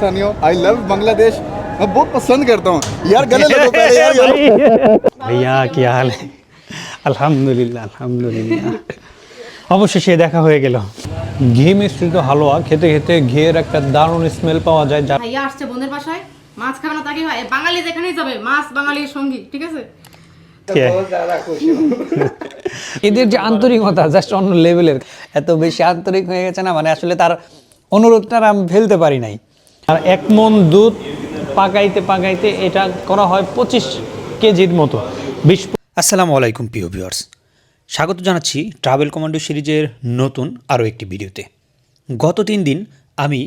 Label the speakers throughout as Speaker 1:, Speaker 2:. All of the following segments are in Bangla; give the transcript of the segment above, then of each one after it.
Speaker 1: पाकिस्तानी हूँ आई लव बांग्लादेश मैं बहुत पसंद करता हूँ यार गले लगो पहले यार गले
Speaker 2: ভাইয়া কি হাল আলহামদুলিল্লাহ আলহামদুলিল্লাহ অবশেষে দেখা হয়ে গেল ঘি মিশ্রিত হালুয়া খেতে খেতে ঘিয়ের একটা দারুণ স্মেল পাওয়া যায় যা
Speaker 3: ভাইয়া আসছে বোনের বাসায় মাছ খাবে না তাকে ভাই বাঙালি যেখানেই যাবে মাছ বাঙালির সঙ্গী ঠিক আছে
Speaker 2: এদের যে আন্তরিকতা জাস্ট অন্য লেভেলের এত বেশি আন্তরিক হয়ে গেছে না মানে আসলে তার অনুরোধটা আর আমি ফেলতে পারি নাই আর এক মন দুধ পাকাইতে পাকাইতে এটা করা হয় পঁচিশ কেজির মতো। বিশ
Speaker 4: আসসালামু আলাইকুম, প্রিয় ভিউয়ার্স। স্বাগত জানাচ্ছি ট্রাভেল কমান্ডো সিরিজের নতুন আরও একটি ভিডিওতে। গত তিন দিন আমি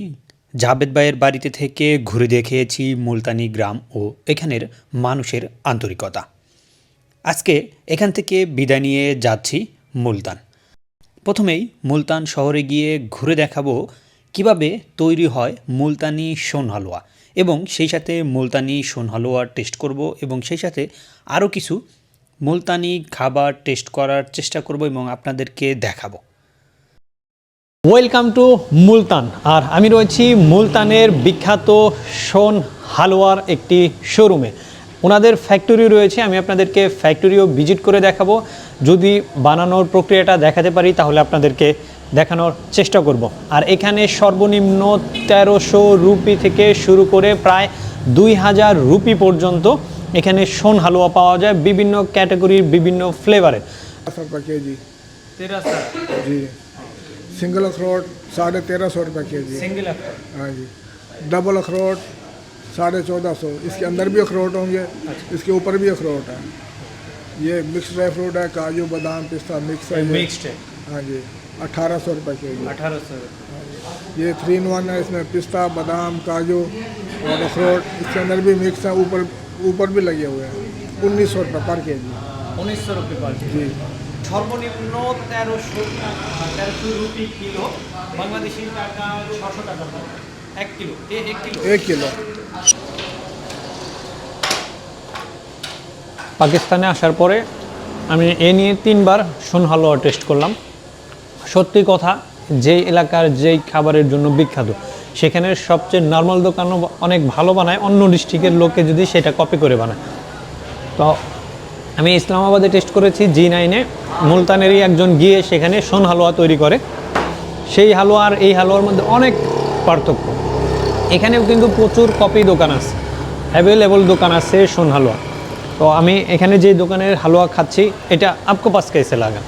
Speaker 4: জাবেদ ভাইয়ের বাড়িতে থেকে ঘুরে দেখেছি মুলতানি গ্রাম ও এখানের মানুষের আন্তরিকতা। আজকে এখান থেকে বিদায় নিয়ে যাচ্ছি মুলতান। প্রথমেই মুলতান শহরে গিয়ে ঘুরে দেখাবো কীভাবে তৈরি হয় মুলতানি সোন হালুয়া? এবং সেই সাথে মুলতানি সোন হালুয়া টেস্ট করব এবং সেই সাথে আরও কিছু মুলতানি খাবার টেস্ট করার চেষ্টা করব এবং আপনাদেরকে দেখাবো।
Speaker 2: Welcome to Multan. আর আমি রয়েছি মুলতানের বিখ্যাত সোন হালুয়ার একটি শোরুমে ওনাদের ফ্যাক্টরি রয়েছে আমি আপনাদেরকে ফ্যাক্টরিও ভিজিট করে দেখাবো যদি বানানোর প্রক্রিয়াটা দেখাতে পারি তাহলে আপনাদেরকে দেখানোর চেষ্টা করব আর এখানে সর্বনিম্ন তেরোশো রুপি থেকে শুরু করে প্রায় দুই হাজার রুপি পর্যন্ত এখানে সোন হালুয়া পাওয়া যায় বিভিন্ন ক্যাটাগরির বিভিন্ন ফ্লেভারের
Speaker 5: सौ रुपये के जी जी सिंगल अखरोट साढ़े तेरह सौ रुपये के जी हाँ जी डबल अखरोट साढ़े चौदह सौ इसके अंदर भी अखरोट होंगे इसके ऊपर भी अखरोट है ये मिक्स ड्राई फ्रूट है काजू बादाम पिस्ता मिक्स है ये। हाँ जी अठारह सौ रुपये के जी ये थ्री इन वन है इसमें पिस्ता बादाम काजू और अखरोट इसके अंदर भी मिक्स है ऊपर ऊपर भी लगे हुए हैं उन्नीस सौ रुपये पर के जी
Speaker 2: উনিশশো রুপি পার
Speaker 5: जी
Speaker 2: সর্বনিম্ন তেরোশো তেরোশো রুপি কিলো বাংলাদেশি টাকা ছশো টাকা পার। এক কিলো এ এক কিলো
Speaker 5: एक किलो
Speaker 2: পাকিস্তানে আসার পরে আমি এ নিয়ে তিনবার সোন হালুয়া টেস্ট করলাম সত্যি কথা যেই এলাকার যেই খাবারের জন্য বিখ্যাত সেখানে সবচেয়ে নর্মাল দোকানও অনেক ভালো বানায় অন্য ডিস্ট্রিক্টের লোকে যদি সেটা কপি করে বানায় তো আমি ইসলামাবাদে টেস্ট করেছি জি নাইনে মুলতানেরই একজন গিয়ে সেখানে সোন হালুয়া তৈরি করে সেই হালুয়া আর এই হালুয়ার মধ্যে অনেক পার্থক্য। এখানেও কিন্তু প্রচুর কপি দোকান আছে অ্যাভেলেবল দোকান আছে সোন হালুয়া। তো আমি এখানে যে দোকানের হালুয়া খাচ্ছি এটা আপকো পাস कैसे লাগা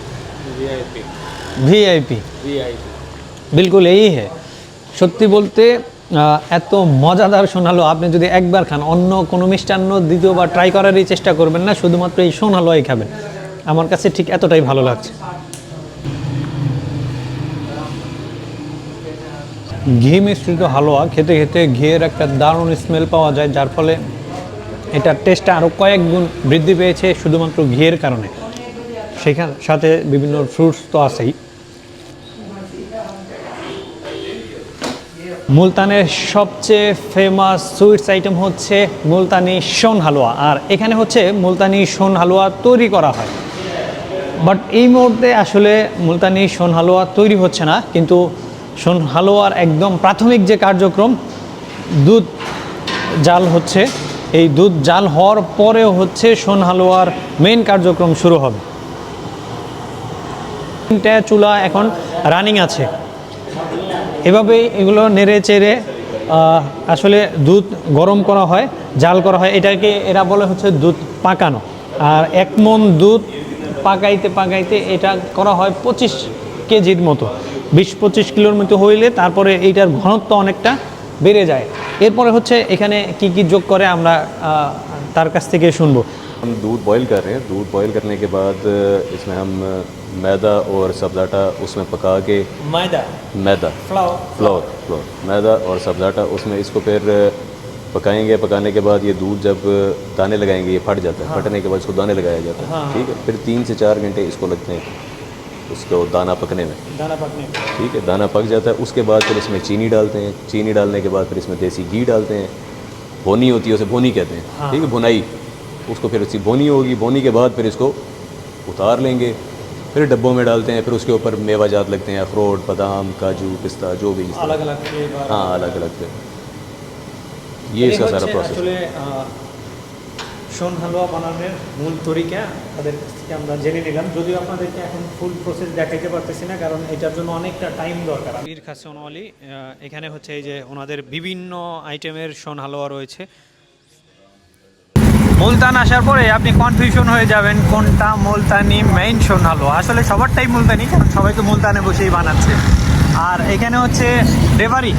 Speaker 2: ভি আই পি বিলকুল এই হ্যাঁ সত্যি বলতে এত মজাদার শোনালো আপনি যদি একবার খান অন্য কোনো মিষ্টান্ন দ্বিতীয়বার ট্রাই করারই চেষ্টা করবেন না শুধুমাত্র এই সোনালোয়াই খাবেন। আমার কাছে ঠিক এতটাই ভালো লাগছে। ঘি মিশ্রিত হালুয়া খেতে খেতে ঘিয়ের একটা দারুণ স্মেল পাওয়া যায়, যার ফলে এটার টেস্টটা আরও কয়েক গুণ বৃদ্ধি পেয়েছে শুধুমাত্র ঘিয়ের কারণে। সেখান, সাথে বিভিন্ন ফ্রুটস তো আছেই। মুলতানের সবচেয়ে ফেমাস সুইটস আইটেম হচ্ছে মুলতানি সোন হালুয়া, আর এখানে হচ্ছে মুলতানি সোন হালুয়া তৈরি করা হয়। বাট এই মুহূর্তে আসলে মুলতানি সোন হালুয়া তৈরি হচ্ছে না, কিন্তু সোন হালুয়ার একদম প্রাথমিক যে কার্যক্রম, দুধ জাল হচ্ছে। এই দুধ জাল হওয়ার পরেও হচ্ছে সোন হালুয়ার মেন কার্যক্রম শুরু হবে। তিনটা চুলা এখন রানিং আছে। এভাবেই এগুলো নেড়ে চেড়ে আসলে দুধ গরম করা হয়, জাল করা হয়। এটাকে এরা বলে হচ্ছে দুধ পাকানো। আর এক মন দুধ পাকাইতে পাকাইতে এটা করা হয় পঁচিশ কেজির মতো। বিশ পঁচিশ কিলোর মতো হইলে তারপরে এইটার ঘনত্ব অনেকটা বেড়ে যায় এরপরে হচ্ছে এখানে কি কি যোগ করে আমরা আহ, তার কাছ থেকে শুনবো
Speaker 6: हम दूध बॉईल कर रहे हैं दूध बॉईल करने के बाद इसमें हम मैदा और सब्ज़ाटा उसमें पका के
Speaker 2: ময়দা
Speaker 6: मैदा
Speaker 2: ফ্লাওয়ার
Speaker 6: फ्लोर फ्लोर मैदा और सब्ज़ाटा उसमें इसको फिर पकाएंगे पकाने के बाद ये दूध जब दाने लगाएंगे ये फट जाता है फटने के बाद इसको दाने लगाया जाता है ठीक है फिर तीन से चार घंटे इसको लगते हैं उसको दाना पकने में।
Speaker 2: दाना पकने में।
Speaker 6: ठीक है दाना पक जाता है उसके बाद फिर इसमें चीनी डालते हैं। चीनी डालने के बाद फिर इसमें देसी घी डालते हैं। भोनी होती है उसे भोनी कहते हैं। हाँ। ठीक है भुनाई। उसको फिर उसकी भोनी होगी। भोनी के बाद फिर इसको उतार लेंगे। फिर डब्बों में डालते हैं फिर उसके ऊपर मेवा जात लगते हैं अखरोट बादाम काजू पिस्ता जो भी
Speaker 2: अलग अलग
Speaker 6: हाँ अलग अलग ये इसका सारा प्रोसेस
Speaker 2: শোন হালুয়া বানানোর মূল তরিকা তাদের কাছ থেকে আমরা জেনে নিলাম। যদিও আপনাদেরকে এখন ফুল প্রসেস দেখাইতে পারতেছি না, কারণ এটার জন্য অনেকটা টাইম দরকার। বীর খাসন এখানে হচ্ছে এই যে ওনাদের বিভিন্ন আইটেমের শোন হালুয়া রয়েছে। মুলতান আসার পরে আপনি কনফিউশন হয়ে যাবেন, কোনটা মুলতানি মেইন শোন হালুয়া? আসলে সবারটাই মুলতানি, কারণ সবাই তো মুলতানে বসেই বানাচ্ছে। আর এখানে হচ্ছে রেবারি।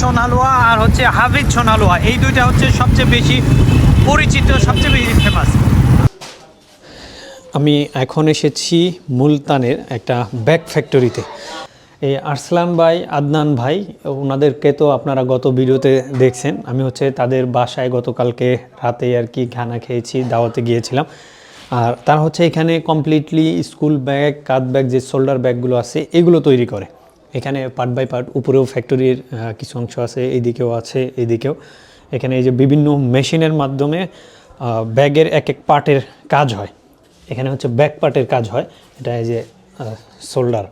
Speaker 2: শোন হালুয়া আর হচ্ছে হাফিজ শোন হালুয়া, এই দুইটা হচ্ছে সবচেয়ে বেশি পরিচিত সবচেয়ে বেশি ফেমাস আমি এখন এসেছি মুলতানের একটা ব্যাগ ফ্যাক্টরিতে এই আরসলান ভাই, আদনান ভাই, ওনাদেরকে তো আপনারা গত ভিডিওতে দেখছেন। আমি হচ্ছে তাদের বাসায় গতকালকে রাতে আর কি খানা খেয়েছি, দাওয়াতে গিয়েছিলাম। আর তারা হচ্ছে এখানে কমপ্লিটলি স্কুল ব্যাগ কাঁধ ব্যাগ যে শোল্ডার ব্যাগগুলো আছে, এগুলো তৈরি করে। এখানে পার্ট বাই পার্ট উপরেও ফ্যাক্টরির কিছু অংশ আছে এইদিকেও আছে এইদিকেও এখানে এই যে বিভিন্ন মেশিনের মাধ্যমে ব্যাগের এক এক পার্টের কাজ হয়। এখানে হচ্ছে ব্যাক পার্টের কাজ হয়। এটা এই যে শোল্ডার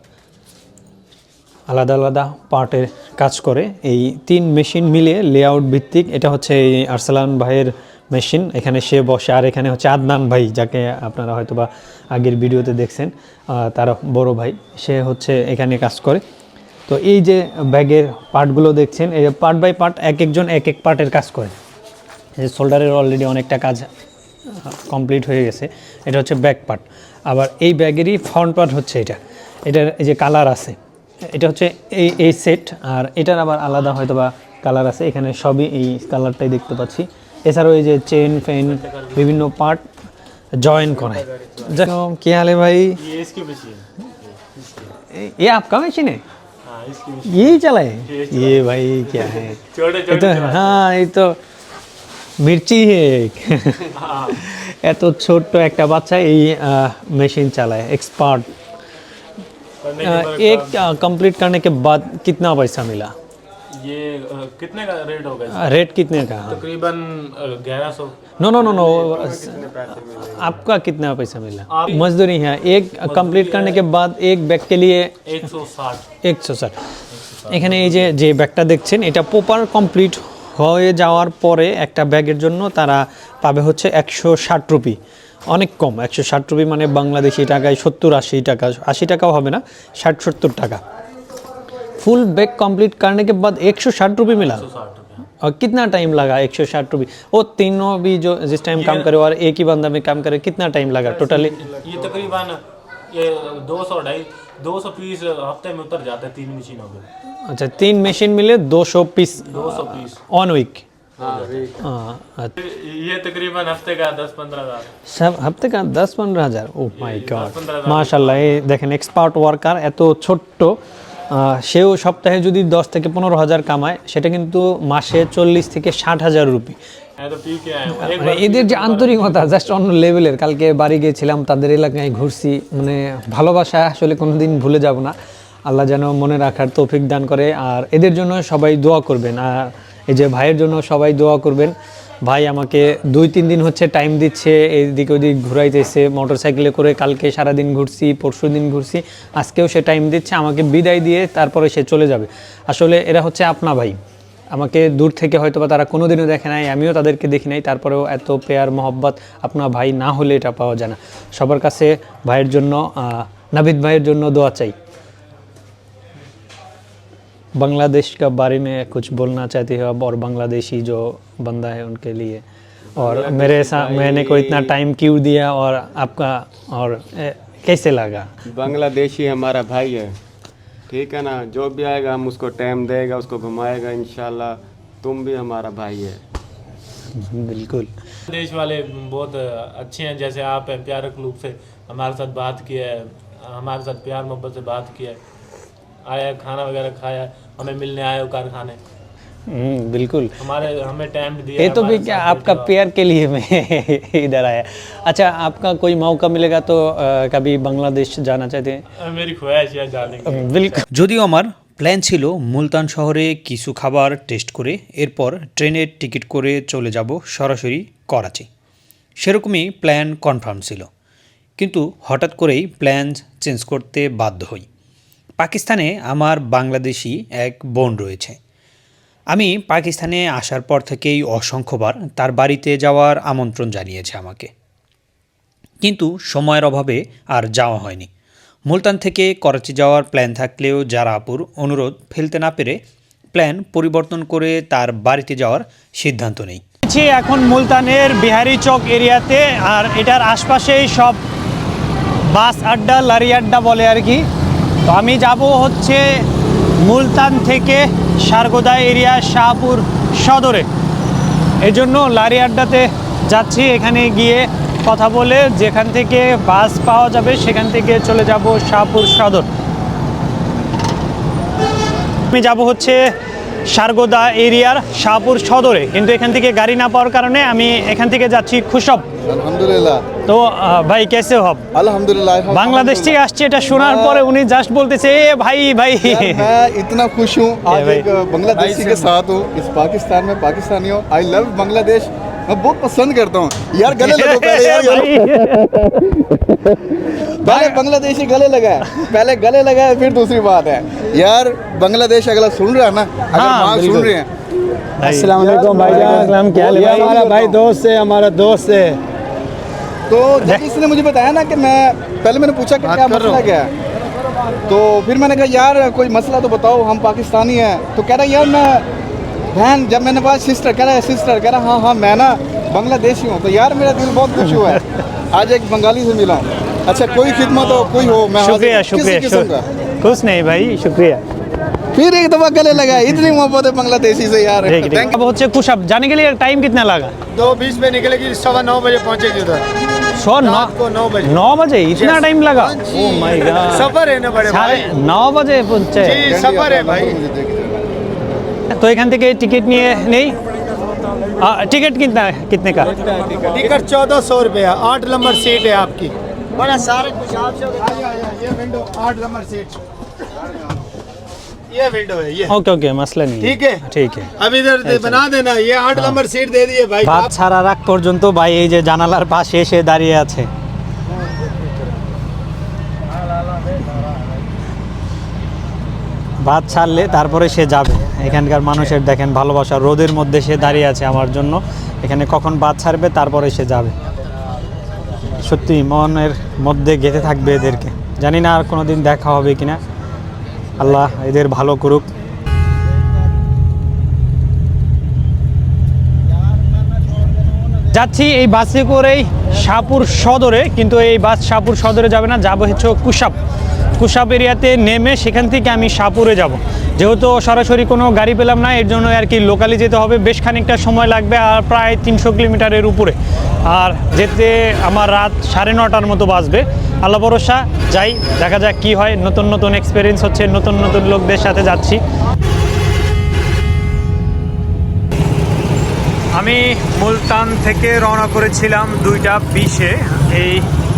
Speaker 2: আলাদা আলাদা পার্টের কাজ করে। এই তিন মেশিন মিলিয়ে লেআউট ভিত্তিক, এটা হচ্ছে এই আরসালান ভাইয়ের মেশিন। এখানে সে বসে, আর এখানে হচ্ছে আদনান ভাই, যাকে আপনারা হয়তো বা আগের ভিডিওতে দেখছেন। তার বড় ভাই, সে হচ্ছে এখানে কাজ করে। তো এই যে ব্যাগের পার্টগুলো দেখছেন এই পার্ট বাই পার্ট এক একজন এক এক পার্টের কাজ করে এই যে শোল্ডারের অলরেডি অনেকটা কাজ কমপ্লিট হয়ে গেছে এটা হচ্ছে ব্যাক পার্ট আবার এই ব্যাগেরই ফ্রন্ট পার্ট হচ্ছে এটা এটার এই যে কালার আছে এটা হচ্ছে এই এই সেট আর এটার আবার আলাদা হয়তো বা কালার আছে এখানে সবই এই কালারটাই দেখতে পাচ্ছি এছাড়াও এই যে চেন ফেন বিভিন্ন পার্ট জয়েন করে কি হালে ভাই
Speaker 7: ये इसकी मशीन
Speaker 2: ये आपका मशीन है यही चला है ये भाई क्या है
Speaker 7: छोटे
Speaker 2: ये तो हाँ ये तो মির্চি হে এত ছোট্ট একটা বাচ্চা এই মেশিন চালায় एक्सपर्ट
Speaker 7: करने के बाद
Speaker 2: एक कंप्लीट करने के बाद कितना पैसा मिला
Speaker 7: ये अ, कितने का रेट होगा इसका?
Speaker 2: रेट कितने का
Speaker 7: तकरीबन ग्यारह सौ
Speaker 2: नो नो नो नो आपका कितना पैसा मिला मजदूरी है एक कंप्लीट करने के बाद एक बैग के लिए
Speaker 7: एक सौ साठ
Speaker 2: একশো ষাট এখানে এই যে যে ব্যাগটা দেখছেন এটা প্রপার কমপ্লিট হয়ে যাওয়ার পরে একটা ব্যাগের জন্য তারা পাবে হচ্ছে একশো ষাট রুপি অনেক কম একশো ষাট রুপি মানে বাংলাদেশি টাকায় সত্তর আশি টাকা আশি টাকাও হবে না ষাট সত্তর টাকা फुल बैग कंप्लीट करने के बाद एक सौ साठ रुपये मिला
Speaker 7: साठ रुपये
Speaker 2: और कितना टाइम लगा एक सौ साठ रुपये वो तीनों भी जो जिस टाइम काम करे और एक ही बंदा में काम करे कितना टाइम लगा टोटली
Speaker 7: ये तकरीबन ये दो सौ ढाई दो सौ पीस हफ्ते में उतर जाते हैं तीन मशीनों के
Speaker 2: अच्छा तीन मशीन मिले दो सौ पीस
Speaker 7: दो सौ पीस
Speaker 2: ऑन वीक हाँ
Speaker 7: ये तकरीबन हफ्ते का दस पंद्रह हजार
Speaker 2: সব হপ্তে কা দশ পনেরো হাজার ও মাই গড
Speaker 7: 15,000
Speaker 2: মাশাল্লাহ এই দেখেন এক্সপার্ট ওয়ার্কার এত ছোট্ট আহ, সেও সপ্তাহে যদি দশ থেকে পনেরো হাজার কামায় সেটা কিন্তু মাসে চল্লিশ থেকে ষাট হাজার রুপি। মানে এদের যে আন্তরিকতা জাস্ট অন্য লেভেলের কালকে বাড়ি গিয়েছিলাম তাদের এলাকায় ঘুরছি মানে ভালোবাসা আসলে কোনোদিন ভুলে যাব না। আল্লাহ যেন মনে রাখার তৌফিক দান করে আর এদের জন্য সবাই দোয়া করবেন। আর এই যে ভাইয়ের জন্য সবাই দোয়া করবেন। ভাই আমাকে দুই, তিন দিন হচ্ছে টাইম দিচ্ছে, এদিকে ওদিক ঘুরাইতেছে মোটর সাইকেলে করে কালকে সারাদিন ঘুরছি পরশু দিন ঘুরছি, আজকেও সে টাইম দিচ্ছে, আমাকে বিদায় দিয়ে তারপরে সে চলে যাবে। আসলে এরা হচ্ছে আপনা ভাই। আমাকে দূর থেকে হয়তো বা তারা কোনোদিনও দেখে নাই, আমিও তাদেরকে দেখি নাই, তারপরেও এত পেয়ার মহব্বত আপনার ভাই না হলে এটা পাওয়া যায় না। সবার কাছে ভাইয়ের জন্য নাবিদ ভাইয়ের জন্য দোয়া চাই। बांग्लादेश का बारे में कुछ बोलना चाहती हो अब और बांग्लादेशी जो बंदा है उनके लिए? और मेरे साथ मैंने को इतना टाइम क्यों दिया और आपका और ए, कैसे लगा?
Speaker 8: बांग्लादेशी हमारा भाई है। ठीक है ना? जो भी आएगा हम उसको टाइम देगा उसको घुमाएगा इन तुम भी हमारा भाई है।
Speaker 2: बिल्कुल।
Speaker 7: देश वाले बहुत अच्छे हैं जैसे आप प्यारे रूप से हमारे साथ बात किया है हमारे साथ प्यार मोहब्बत से बात किया है। आया खाना वगैरह खाया हमें मिलने आए हो कारखाने
Speaker 2: हम्म, बिल्कुल
Speaker 7: हमारे हमें टाइम भी दिया
Speaker 2: ये तो भी
Speaker 7: हमारे
Speaker 2: क्या
Speaker 7: साथ
Speaker 2: आपका
Speaker 7: बैठे
Speaker 2: प्यार के लिए मैं इधर आया अच्छा आपका कोई मौका मिलेगा तो अ, कभी बांग्लादेश जाना चाहते हैं
Speaker 7: और मेरी ख्वाहिश है जाने की
Speaker 2: बिल्कुल
Speaker 4: যদিও আমার প্ল্যান ছিল মুলতান শহরে কিছু খাবার টেস্ট করে এরপর ট্রেনের টিকিট করে চলে যাব সরাসরি করাচি সেরকমই প্ল্যান কনফার্ম ছিল কিন্তু হঠাৎ করেই প্ল্যান চেঞ্জ করতে বাধ্য হই পাকিস্তানে আমার বাংলাদেশি এক বোন রয়েছে। আমি পাকিস্তানে আসার পর থেকেই অসংখ্যবার তার বাড়িতে যাওয়ার আমন্ত্রণ জানিয়েছে আমাকে। কিন্তু সময়ের অভাবে আর যাওয়া হয়নি। মুলতান থেকে করাচি যাওয়ার প্ল্যান থাকলেও জারাপুর অনুরোধ ফেলতে না পেরে প্ল্যান পরিবর্তন করে তার বাড়িতে যাওয়ার সিদ্ধান্ত নেই।
Speaker 2: এখন মুলতানের বিহারি চক এরিয়াতে আর এটার আশপাশেই সব বাস আড্ডা, লারি আড্ডা বলে আর কি। তো আমি যাব হচ্ছে মুলতান থেকে সারগোদা এরিয়া শাহপুর সদরে। এই জন্য লারি আড্ডাতে যাচ্ছি, এখানে গিয়ে কথা বলে যেখান থেকে বাস পাওয়া যাবে সেখান থেকে চলে যাব শাহপুর সদর। আমি যাব হচ্ছে সারগোদা এরিয়ার শাহপুর সদরে, কিন্তু এখান থেকে গাড়ি না পাওয়ার কারণে আমি এখান থেকে যাচ্ছি খুশব।
Speaker 1: আলহামদুলিল্লাহ।
Speaker 2: তো আহ, ভাই কেসে হব
Speaker 1: अल्हम्दुलिल्लाह
Speaker 2: বাংলাদেশ থেকে আসছে এটা শোনার পরে উনি জাস্ট বলতেছে এ ভাই ভাই
Speaker 1: यार, मैं इतना खुश हूँ आज
Speaker 2: भाई।
Speaker 1: एक बांग्लादेशी के साथ हूँ इस पाकिस्तान में पाकिस्तानी हूँ आई लव बांग्लादेश मैं बहुत पसंद करता हूँ यार गले लगो पहले यार गले- पहले बांग्लादेशी गले लगा है पहले गले लगा है फिर दूसरी बात है यार बांग्लादेश अगला सुन रहा है ना अगर
Speaker 2: हाँ,
Speaker 1: वहाँ सुन
Speaker 2: बिल्कुल।
Speaker 1: रहे हैं
Speaker 2: अस्सलाम वालेकुम भाईजान क्या हाल है भाई
Speaker 5: हमारा भाई दोस्त है हमारा दोस्त है
Speaker 1: तो जब उसने मुझे बताया ना कि मैं पहले मैंने पूछा कि क्या मसला क्या है तो फिर मैंने कहा यार कोई मसला तो बताओ हम पाकिस्तानी हैं। तो कह रहा यार मैं बहन जब मैंने कहा सिस्टर कह रहा है सिस्टर कह रहा हाँ हाँ मैं ना बांग्लादेशी हूँ। तो यार मेरा दिल बहुत खुश हुआ है। आज एक बंगाली से मिला। अच्छा कोई खिदमत हो कोई हो मैं
Speaker 2: शुक्रिया शुक्रिया खुश नहीं भाई शुक्रिया।
Speaker 1: फिर एक दफ़ा गले लगा इतनी मोहब्बत है बांग्लादेशी से यार।
Speaker 2: बहुत से
Speaker 1: खुश
Speaker 2: अब जाने के लिए टाइम कितना लगा?
Speaker 5: दो बीस में निकलेगी सवा नौ बजे पहुंचेगी उधर।
Speaker 2: सौ नौ
Speaker 5: रात को नौ बजे
Speaker 2: नौ बजे इतना टाइम लगा ओ माय गॉड
Speaker 5: सफर है ना बड़े
Speaker 2: সাড়ে
Speaker 5: भाई
Speaker 2: নौ बजे পৌঁছে
Speaker 5: जी सफर है भाई
Speaker 2: তো এখান থেকে টিকিট নিয়ে নেই टिकट कितना कितने का
Speaker 5: टिकट चौदह सौ रुपया आठ नंबर सीट है आपकी बड़ा सारे कुछ आपसे ये विंडो आठ नंबर सीट ये विंडो है ये
Speaker 2: ओके ओके मसला नहीं
Speaker 5: ठीक है
Speaker 2: ठीक है
Speaker 5: अब इधर दे- बना देना ये आठ नंबर सीट दे दिए भाई
Speaker 2: ভাত ছাড়ার আগ পর্যন্ত ভাই এই যে জানালার পাশে এসে দাঁড়িয়ে আছে ভাত ছাড়লে তারপরে সে যাবে এখানকার মানুষের দেখেন ভালোবাসা রোদের মধ্যে সে দাঁড়িয়ে আছে আমার জন্য এখানে কখন ভাত ছাড়বে তারপরে সে যাবে সত্যি মনের মধ্যে গেঁথে থাকবে এদেরকে জানি না আর কোনো দিন দেখা হবে কিনা আল্লাহ এদের ভালো করুক। যাচ্ছি এই বাসে করেই শাহপুর সদরে, কিন্তু এই বাস শাহপুর সদরে যাবে না, যাব হচ্ছে কুসাব কুসাব এরিয়াতে নেমে সেখান থেকে আমি শাহপুরে যাব। যেহেতু সরাসরি কোনো গাড়ি পেলাম না, এর জন্য আর কি লোকালি যেতে হবে। বেশ খানিকটা সময় লাগবে, আর প্রায় তিনশো কিলোমিটারের উপরে। আর যেতে আমার রাত সাড়ে নটার মতো বাজবে। আল্লাহ ভরসা যাই দেখা যাক কি হয় নতুন নতুন এক্সপিরিয়েন্স হচ্ছে নতুন নতুন লোকদের সাথে যাচ্ছি আমি মুলতান থেকে রওনা করেছিলাম দুইটা বিশে এই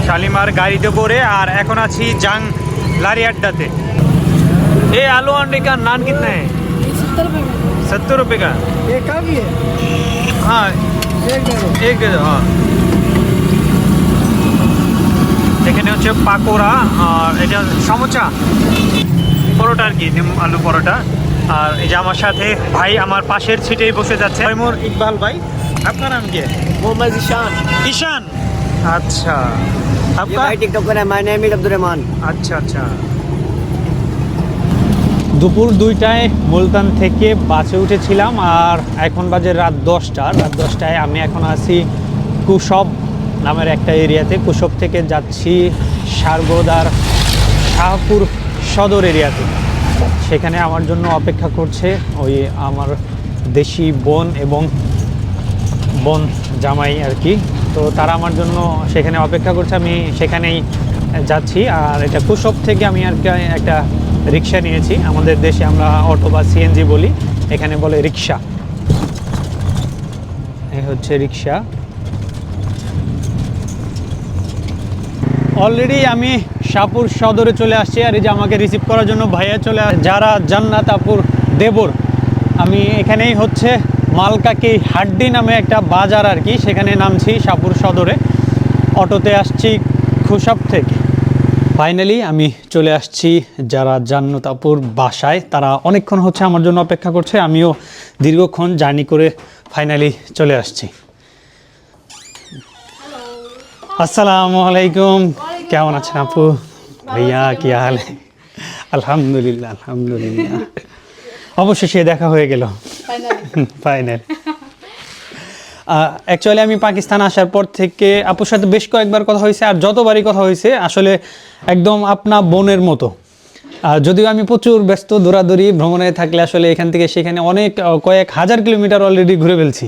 Speaker 2: শালিমার গাড়িতে করে আর এখন আছি জাং লারি আড্ডাতে এই आलू अंडे का नान कितना है सत्तर रुपये का
Speaker 5: ये कब ये
Speaker 2: हाँ
Speaker 5: एक दे दो।
Speaker 2: एक दे दो हाँ এখানে হচ্ছে পাকোড়া আর এটা সমোচা। পরোটা আর কি নিম আলু পরোটা। আর এই যে আমার সাথে ভাই আমার পাশের সিটেই বসে যাচ্ছে। মোর ইকবাল ভাই আপনার নাম কি?
Speaker 9: মোহাম্মদ ঈশান।
Speaker 2: ঈশান? আচ্ছা।
Speaker 9: আপনার টিকটক করে my name is Abdur Rahman
Speaker 2: আচ্ছা আচ্ছা। দুপুর দুইটায় মুলতান থেকে বাসে উঠেছিলাম আর এখন বাজে রাত দশটা। রাত দশটায় আমি এখন আছি কুসব নামের একটা এরিয়াতে কুসব থেকে যাচ্ছি সারগোদার শাহপুর সদর এরিয়াতে। সেখানে আমার জন্য অপেক্ষা করছে ওই আমার দেশি বোন এবং বোন জামাই আর কি। তো তারা আমার জন্য সেখানে অপেক্ষা করছে, আমি সেখানেই যাচ্ছি। আর এটা কুসব থেকে আমি আর একটা রিক্সা নিয়েছি। আমাদের দেশে আমরা অটো বা সিএনজি বলি, এখানে বলে রিক্সা। হচ্ছে রিক্সা। অলরেডি আমি শাহপুর সদরে চলে আসছি আর এই যে আমাকে রিসিভ করার জন্য ভাইয়া চলে আস যারা জান্নাতাপুর দেবর আমি এখানেই হচ্ছে মালকাকি হাড্ডি নামে একটা বাজার আর কি সেখানে নামছি শাহপুর সদরে। অটোতে আসছি খুশাব থেকে। ফাইনালি আমি চলে আসছি যারা জান্নাতাপুর বাসায় তারা অনেকক্ষণ হচ্ছে আমার জন্য অপেক্ষা করছে আমিও দীর্ঘক্ষণ জার্নি করে ফাইনালি চলে আসছি। আসসালামু আলাইকুম। কেমন আছেন আপু? ভাইয়া কি হাল? আলহামদুলিল্লাহ আলহামদুলিল্লাহ। অবশেষে দেখা হয়ে গেল। ফাইনাল অ্যাকচুয়ালি আমি পাকিস্তান আসার পর থেকে আপুর সাথে বেশ কয়েকবার কথা হয়েছে আর যতবারই কথা হয়েছে আসলে একদম আপনা বোনের মতো। আর যদিও আমি প্রচুর ব্যস্ত দৌড়াদৌড়ি ভ্রমণে থাকলে আসলে এখান থেকে সেখানে অনেক কয়েক হাজার কিলোমিটার অলরেডি ঘুরে ফেলছি।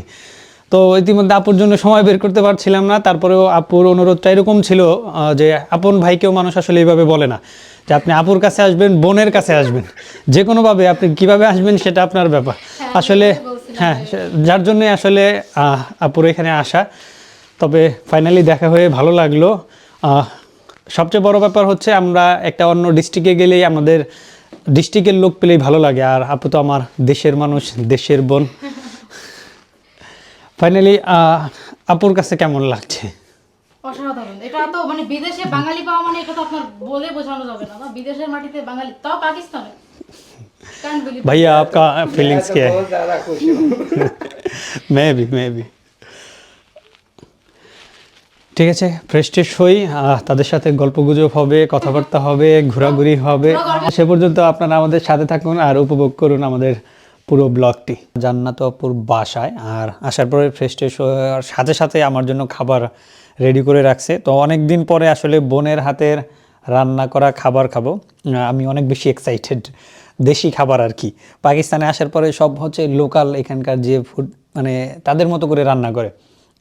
Speaker 2: তো ইতিমধ্যে আপুর জন্য সময় বের করতে পারছিলাম না তারপরেও আপুর অনুরোধটা এরকম ছিল যে আপন ভাইকেও মানুষ আসলে এইভাবে বলে না যে আপনি আপুর কাছে আসবেন বোনের কাছে আসবেন। যে কোনোভাবে আপনি কীভাবে আসবেন সেটা আপনার ব্যাপার। আসলে হ্যাঁ যার জন্যই আসলে আপুর এখানে আসা। তবে ফাইনালি দেখা হয়ে ভালো লাগল। সবচেয়ে বড় ব্যাপার হচ্ছে আমরা একটা অন্য ডিস্ট্রিক্টে গেলেই আমাদের ডিস্ট্রিক্টের লোক পেলেই ভালো লাগে। আর আপু তো আমার দেশের মানুষ দেশের বোন। ফাইনালি আপুর কাছে কেমন লাগছে
Speaker 3: অসাধারণ এটা তো মানে বিদেশে বাঙালি পাওয়া মানে এটা তো আপনার বলে বোঝানো যাবে না না বিদেশের মাটিতে বাঙালি তাও পাকিস্তানে Can't believe it.
Speaker 2: भैया आपका फीलिंग्स क्या है मैं भी मैं भी ঠিক আছে ফ্রেশ ট্রেশ হই আহ, তাদের সাথে গল্পগুজব হবে কথাবার্তা হবে ঘোরাঘুরি হবে সে পর্যন্ত আপনারা আমাদের সাথে থাকুন আর উপভোগ করুন আমাদের পুরো ব্লগটি। জান্নাত অপুর বাসায়। আর আসার পরে ফ্রেশ সাথে সাথে আমার জন্য খাবার রেডি করে রাখছে। তো অনেক দিন পরে আসলে বোনের হাতের রান্না করা খাবার খাব। আমি অনেক বেশি এক্সাইটেড দেশি খাবার আর কি। পাকিস্তানে আসার পরে সব হচ্ছে লোকাল এখানকার যে ফুড মানে তাদের মতো করে রান্না করে।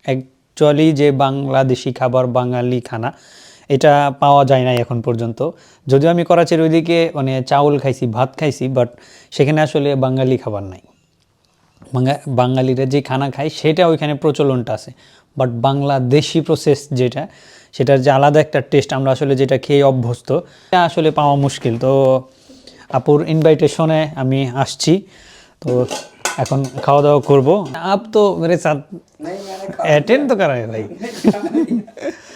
Speaker 2: অ্যাকচুয়ালি যে বাংলাদেশি খাবার, বাঙালি খানা এটা পাওয়া যায় না এখন পর্যন্ত। যদিও আমি করাচির ওইদিকে মানে চাউল খাইছি ভাত খাইছি বাট সেখানে আসলে বাঙালি খাবার নাই। বাঙা বাঙালিরা যে খানা খায় সেটা ওইখানে প্রচলনটা আছে। বাট বাংলাদেশি প্রসেস যেটা সেটার যে আলাদা একটা টেস্ট আমরা আসলে যেটা খেয়ে অভ্যস্ত এটা আসলে পাওয়া মুশকিল। তো আপুর ইনভাইটেশনে আমি আসছি। তো এখন খাওয়া দাওয়া করব। আপ তো মেরে সাথ অ্যাটেন্ড তো করা ভাই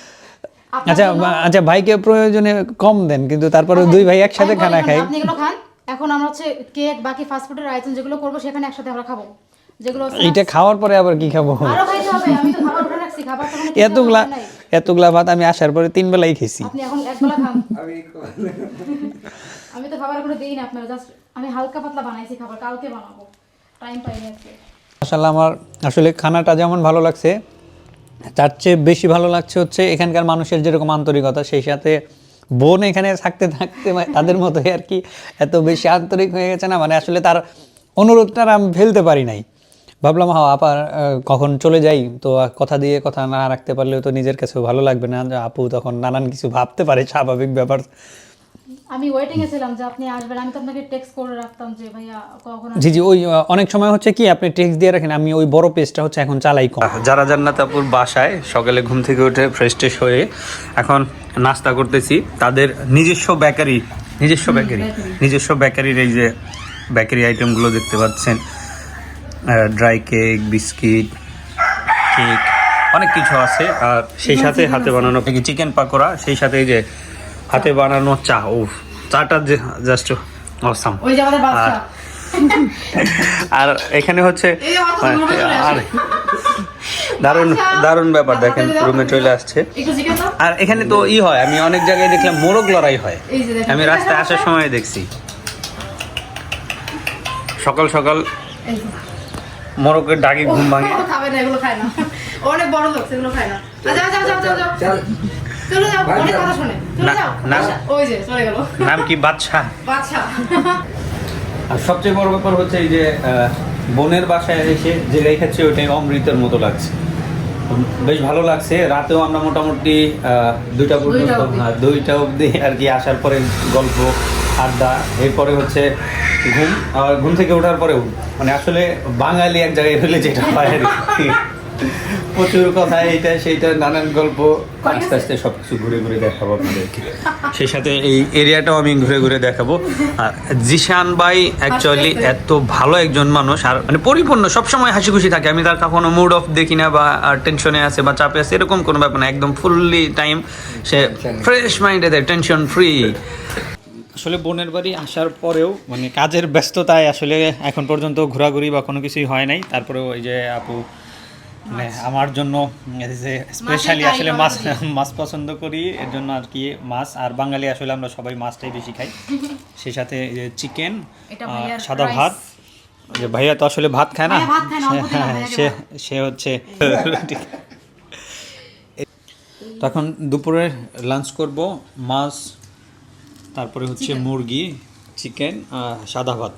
Speaker 2: আচ্ছা আচ্ছা ভাইকে প্রয়োজনে কম দেন কিন্তু তারপরে দুই ভাই একসাথে
Speaker 3: আমি
Speaker 2: খানা খাই।
Speaker 3: আপনি এগুলো খান এখন আমরা হচ্ছে কেক বাকি ফাস্টফুডের আইটেম যেগুলো করব সেখানে একসাথে আমরা খাব। যেগুলো
Speaker 2: এইটা খাওয়ার পরে আবার কি খাব?
Speaker 3: আরও খাইতে হবে আমি তো খাবার উঠে রাখছি খাবার তো
Speaker 2: এতগুলা এতগুলা ভাত আমি আসার পরে তিন বেলাই খেয়েছি।
Speaker 3: আপনি এখন এক বেলা খান। আমি তো খাবার করে দিই না আপনারা জাস্ট আমি হালকা পাতলা বানাইছি খাবার কালকে বানাবো। টাইম পাইনি আজকে।
Speaker 2: মাসাল্লাহ আমার আসলে খানাটা যেমন ভালো লাগছে তার চেয়ে বেশি ভালো লাগছে হচ্ছে এখানকার মানুষের যেরকম আন্তরিকতা, সেই সাথে বোন এখানে থাকতে থাকতে মানে তাদের মতোই আর কি এত বেশি আন্তরিক হয়ে গেছে না মানে আসলে তার অনুরোধটা আমি ফেলতে পারি নাই। ভাবলাম হা আপার কখন চলে যাই? তো কথা দিয়ে কথা না রাখতে পারলেও তো নিজের কাছেও ভালো লাগবে না। আপু তখন নানান কিছু ভাবতে পারে, স্বাভাবিক ব্যাপার।
Speaker 3: আমি ওয়েটিং এ ছিলাম যে আপনি আসবেন। আমি তো আপনাকে টেক্সট করে রাখতাম যে ভাইয়া কখন
Speaker 2: জি জি ওই অনেক সময় হচ্ছে কি আপনি টেক্সট দিয়ে রাখেন আমি ওই বড় পেজটা হচ্ছে এখন চালাই কম। যারা জান্নাতাপুর বাসায় সকালে ঘুম থেকে উঠে ফ্রেশ ট্রেশ হয়ে এখন নাস্তা করতেছি তাদের নিজস্ব বেকারি নিজস্ব বেকারি নিজস্ব বেকারির এই যে বেকারি আইটেমগুলো দেখতে পাচ্ছেন ড্রাই কেক বিস্কিট কেক অনেক কিছু আছে আর সেই সাথে হাতে বানানো চিকেন পাকোড়া সেই সাথে এই যে হাতে বানানো চা ও চাটা জাস্ট অসাম আর এখানে হচ্ছে
Speaker 3: এই যে আমার তো চলে আসে।
Speaker 2: আর দারুণ দারুণ ব্যাপার দেখেন রুমে চলে আসছে। আর এখানে তো ই হয় আমি অনেক জায়গায় দেখলাম মোরগ লড়াই হয়। আমি রাস্তায় আসার সময় দেখছি। সকাল সকাল মোরগের ডাকে ঘুম ভাঙে।
Speaker 3: অনেক বড় লোক সেগুলো খায় না। চলে যাও অনেক কথা শুনে। চলে যাও ওই যে চলে গেল।
Speaker 2: নাম কি আর সবচেয়ে বড় ব্যাপার হচ্ছে এই যে বোনের বাসায় এসে যে ওইটাই অমৃতের মতো লাগছে। বেশ ভালো লাগছে। রাতেও আমরা মোটামুটি আহ, দুইটা পর্যন্ত
Speaker 3: দুইটা অবধি।
Speaker 2: হ্যাঁ, দুইটা অবধি আর কি আসার পরে গল্প আড্ডা এরপরে হচ্ছে ঘুম আর ঘুম থেকে ওঠার পরেও মানে আসলে বাঙালি এক জায়গায় হলে যেটা হয় আর কি। প্রচুর কথা এইটা সেইটা নানান গল্প। আস্তে আস্তে সব কিছু ঘুরে ঘুরে দেখাবো আপনাদেরকে। সেই সাথে এই এরিয়াটাও আমি ঘুরে ঘুরে দেখাবো। আর জিশান ভাই অ্যাকচুয়ালি এত ভালো একজন মানুষ আর মানে পরিপূর্ণ সবসময় হাসি খুশি থাকে। আমি তার কখনো মুড অফ দেখি না বা টেনশনে আছে বা চাপে আছে এরকম কোনো ব্যাপার না। একদম ফুললি টাইম সে ফ্রেশ মাইন্ডে দেয় টেনশন ফ্রি আসলে বোনের বাড়ি আসার পরেও মানে কাজের ব্যস্ততায় আসলে এখন পর্যন্ত ঘোরাঘুরি বা কোনো কিছুই হয় নাই। তারপরেও ওই যে আপু আমার জন্য স্পেশালি আসলে মাছ মাছ পছন্দ করি এর জন্য আর কি মাছ। আর বাঙালি আসলে আমরা সবাই মাছটাই বেশি খাই। সেই সাথে চিকেন সাদা ভাত। যে ভাইয়া তো আসলে ভাত খায় না? হ্যাঁ, সে সে হচ্ছে তখন দুপুরে লাঞ্চ করব মাছ তারপরে হচ্ছে মুরগি চিকেন সাদা ভাত।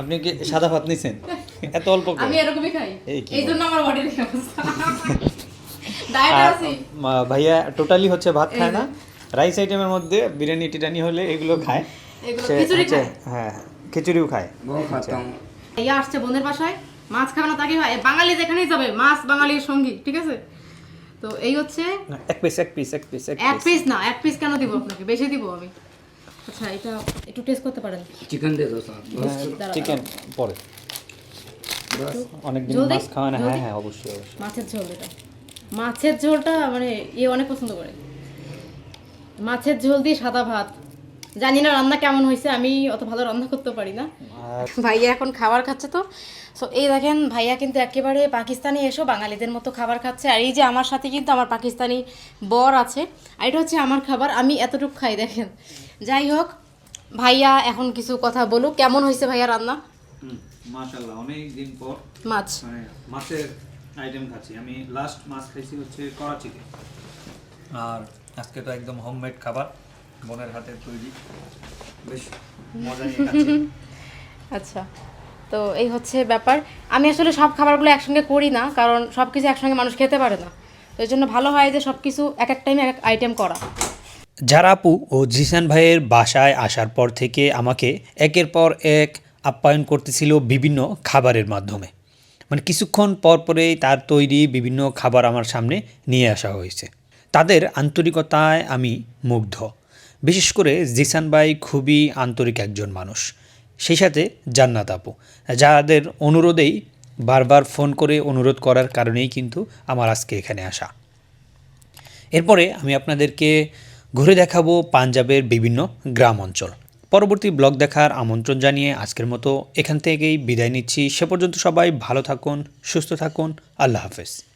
Speaker 2: আপনি কি সাদা ভাত নিছেন? এত অল্প করে?
Speaker 3: আমি এরকমই খাই।
Speaker 2: এই
Speaker 3: জন্য আমার বডির অবস্থা। ডায়েটে আছি।
Speaker 2: ভাইয়া টোটালি হচ্ছে ভাত খায় না। রাইস আইটেমের মধ্যে বিরিয়ানি টিরানি হলে এগুলো খায়।
Speaker 3: এগুলো খিচুড়ি খায়?
Speaker 2: হ্যাঁ খিচুড়িও খায়।
Speaker 3: ইয়া আসছে বোনের বাসায়। মাছ খাবে না তাকে হয় বাঙালি যেখানেই যাবে মাছ বাঙালির সঙ্গী ঠিক আছে? তো এই হচ্ছে
Speaker 2: এক পিস এক পিস এক পিস এক
Speaker 3: এক
Speaker 2: পিস
Speaker 3: না এক পিস কেন দিব আপনাকে? বেশি দিব আমি। আচ্ছা এটা একটু টেস্ট করতে পারেন।
Speaker 2: চিকেন পরে। অনেকদিন মাছ খাওয়া না। হ্যাঁ হ্যাঁ অবশ্যই অবশ্যই।
Speaker 3: মাছের ঝোল মাছের ঝোলটা মানে ইয়ে অনেক পছন্দ করে। মাছের ঝোল দিয়ে সাদা ভাত। জানি না রান্না কেমন হয়েছে আমি অত ভালো রান্না করতে পারি না। ভাইয়া এখন খাবার খাচ্ছে তো। সো এই দেখেন ভাইয়া কিন্তু একেবারে পাকিস্তানি এসো বাঙালিদের মতো খাবার খাচ্ছে। আর এই যে আমার সাথে কিন্তু আমার পাকিস্তানি বর আছে আর এটা হচ্ছে আমার খাবার আমি এতটুকু খাই দেখেন। যাই হোক ভাইয়া এখন কিছু কথা বলুক। কেমন হয়েছে ভাইয়া রান্না?
Speaker 2: মাশাআল্লাহ অনেক দিন পর
Speaker 3: মাছ।
Speaker 2: মানে মাছের আইটেম খাচ্ছি। আমি লাস্ট মাছ খাইছি হচ্ছে করাচিতে আর আজকে তো একদম হোমমেড খাবার বোনের হাতে তৈরি। বেশ মজা নিয়ে খাচ্ছি।
Speaker 3: আচ্ছা তো এই হচ্ছে ব্যাপার। আমি আসলে সব খাবারগুলো একসঙ্গে করি না কারণ সব কিছু একসঙ্গে মানুষ খেতে পারে না। তো এই জন্য ভালো হয় যে সব কিছু এক এক টাইমে এক এক আইটেম করা।
Speaker 2: যারা আপু ও জিসান ভাইয়ের বাসায় আসার পর থেকে আমাকে একের পর এক আপ্যায়ন করতেছিল বিভিন্ন খাবারের মাধ্যমে। মানে কিছুক্ষণ পর পরেই তার তৈরি বিভিন্ন খাবার আমার সামনে নিয়ে আসা হয়েছে। তাদের আন্তরিকতায় আমি মুগ্ধ। বিশেষ করে জিসান ভাই খুবই আন্তরিক একজন মানুষ। সেই সাথে জান্নাত আপু, যাদের অনুরোধেই বারবার ফোন করে অনুরোধ করার কারণেই কিন্তু আমার আজকে এখানে আসা। এরপরে আমি আপনাদেরকে ঘুরে দেখাবো পাঞ্জাবের বিভিন্ন গ্রাম অঞ্চল। পরবর্তী ব্লগ দেখার আমন্ত্রণ জানিয়ে আজকের মতো এখান থেকেই বিদায় নিচ্ছি। সে পর্যন্ত সবাই ভালো থাকুন, সুস্থ থাকুন। আল্লাহ হাফেজ।